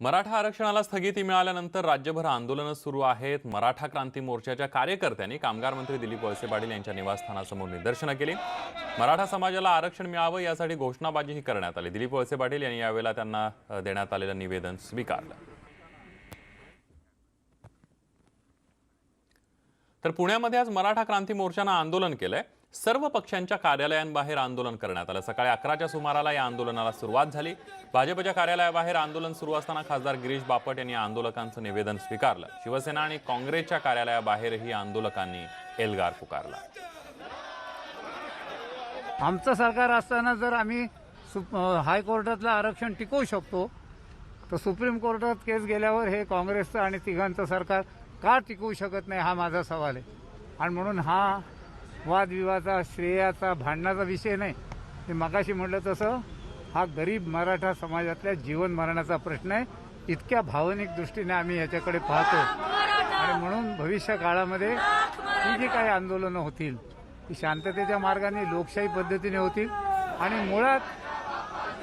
मराठा आरक्षणाला स्थगिती मिळाल्यानंतर राज्यभर आंदोलनं सुरू आहेत. मराठा क्रांती मोर्चाच्या कार्यकर्त्यांनी कामगार मंत्री दिलीप वळसे पाटील यांच्या निवासस्थानासमोर निदर्शनं केली. मराठा समाजाला आरक्षण मिळावं यासाठी घोषणाबाजीही करण्यात आली. दिलीप वळसे पाटील यांनी यावेळेला त्यांना देण्यात आलेलं निवेदन स्वीकारलं. तर पुण्यामध्ये आज मराठा क्रांती मोर्चानं आंदोलन केलंय. सर्व पक्षांच्या कार्यालयांबाहेर आंदोलन करण्यात आलं. सकाळी अकराच्या सुमाराला या आंदोलनाला सुरुवात झाली. भाजपच्या कार्यालयाबाहेर आंदोलन सुरू असताना खासदार गिरीश बापट यांनी आंदोलकांचं निवेदन स्वीकारलं. शिवसेना आणि काँग्रेसच्या कार्यालयाबाहेरही आंदोलकांनी एल्गार पुकारला. आमचं सरकार असताना जर आम्ही हायकोर्टातलं आरक्षण टिकवू शकतो तर सुप्रीम कोर्टात केस गेल्यावर हे काँग्रेसचं आणि तिघांचं सरकार का टिकवू शकत नाही हा माझा सवाल आहे. आणि म्हणून हा वादविवादाचा श्रेयाचा भांडणाचा विषय नाही. ते मगाशी म्हटलं तसं हा गरीब मराठा समाजातल्या जीवन मरणाचा प्रश्न आहे. इतक्या भावनिक दृष्टीने आम्ही याच्याकडे पाहतो. आणि म्हणून भविष्य काळामध्ये ही जी काही आंदोलनं होतील ती शांततेच्या मार्गाने लोकशाही पद्धतीने होतील. आणि मुळात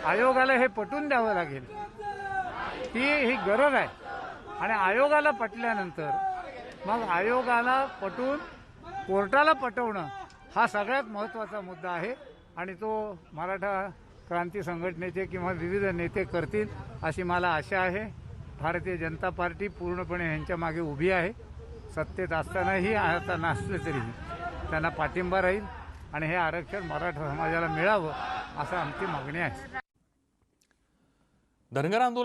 आयोगाला हे पटून द्यावं लागेल. ती ही गरज आहे. आणि आयोगाला पटल्यानंतर मग आयोगाला पटून कोर्टाला पटवणं हा सगळ्यात महत्त्वाचा मुद्दा आहे आणि तो मराठा क्रांती संघटनेचे किंवा विविध नेते करतील अशी मला आशा आहे. भारतीय जनता पार्टी पूर्णपणे ह्यांच्या मागे उभी आहे. सत्तेत असतानाही आता नसले तरीही त्यांना पाठिंबा राहील आणि हे आरक्षण मराठा समाजाला मिळावं असं आमची मागणी आहे. धनगर आंदोलन